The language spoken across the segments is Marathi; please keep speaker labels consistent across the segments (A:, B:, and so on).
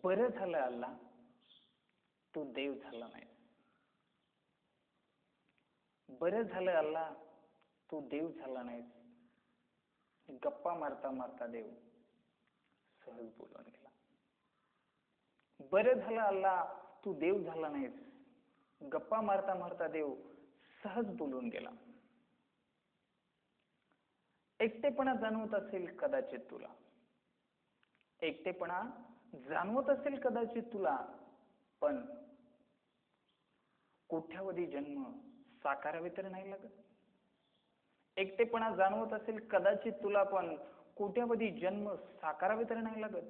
A: बरं झालं अल्ला. तू देव झाला नाही. बरं झालं अल्ला तू देव झाला नाहीस गप्पा मारता मारता देव सहज बोलून गेला. बरं झालं अल्ला तू देव झाला नाहीस गप्पा मारता मारता देव सहज बोलून गेला. एकटेपणा जाणवत असेल कदाचित तुला. एकटेपणा जाणवत असेल कदाचित तुला पण कोठ्यावधी जन्म साकारावे तर नाही लागत. एकटेपणा जाणवत असेल कदाचित तुला पण कोट्यावधी जन्म साकारावे तर नाही लागत.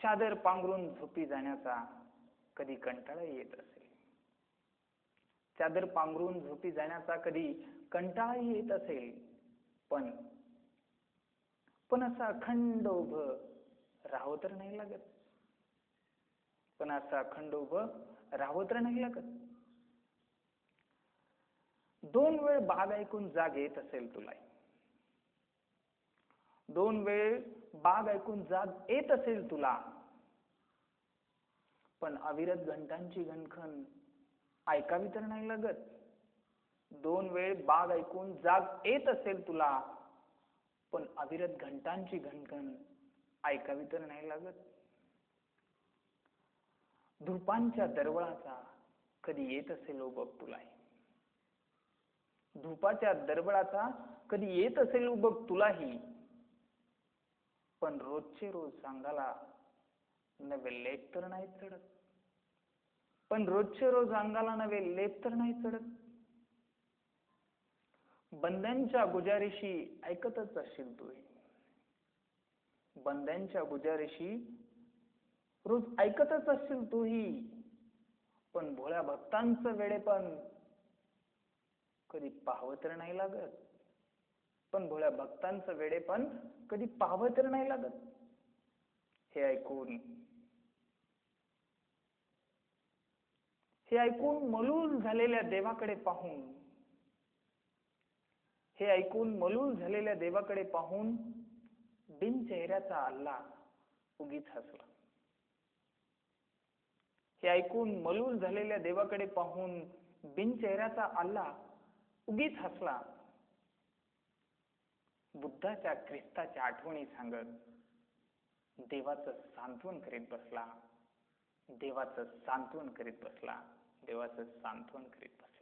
A: चादर पांघरून झोपी जाण्याचा कधी कंटाळा येत असेल. चादर पांघरून झोपी जाण्याचा कधी कंटाळा येत असेल पण पण असं अखंड उभं राहावं तर नाही लागत. पण असं अखंड उभं राहावं तर नाही लागत. दोन वेळ बाग ऐकून जाग येत असेल तुला. दोन वेळ बाग ऐकून जाग येत असेल तुला. पण अविरत घंटांची घणखण ऐकावी तर नाही लागत. दोन वेळ बाग ऐकून जाग येत असेल तुला. पण अविरत घंटांची घणघण ऐकावी तर नाही लागत. धुपांच्या दरवळाचा कधी येत असेल बघ तुलाय धुपाच्या दरवळाचा कधी येत असेल बघ तुलाही पण रोजचे रोज अंगाला नवे लेप तर नाही चढत. पण रोजचे रोज अंगाला नवे लेप तर नाही चढत. बंद्यांच्या गुजारीशी ऐकतच असशील तू बंद्यांच्या गुजारीशी रोज ऐकतच असशील तूही पण भोळ्या भक्तांचं वेळेपण कधी पाहावं तर नाही लागत. पण भोळ्या भक्तांचं वेळेपण कधी पाहावं तर नाही लागत. हे ऐकून हे ऐकून मलूल झालेल्या देवाकडे पाहून हे ऐकून मलूल झालेल्या देवाकडे पाहून बिन चेहऱ्याचा अल्ला उगीच हसला. हे ऐकून मलूल झालेल्या देवाकडे पाहून बिन चेहऱ्याचा अल्ला उगीच हसला. बुद्धाच्या ख्रिस्ताच्या आठवणी सांगत देवाचं सांत्वन करीत बसला. देवाचं सांत्वन करीत बसला. देवाचं सांत्वन करीत बसला.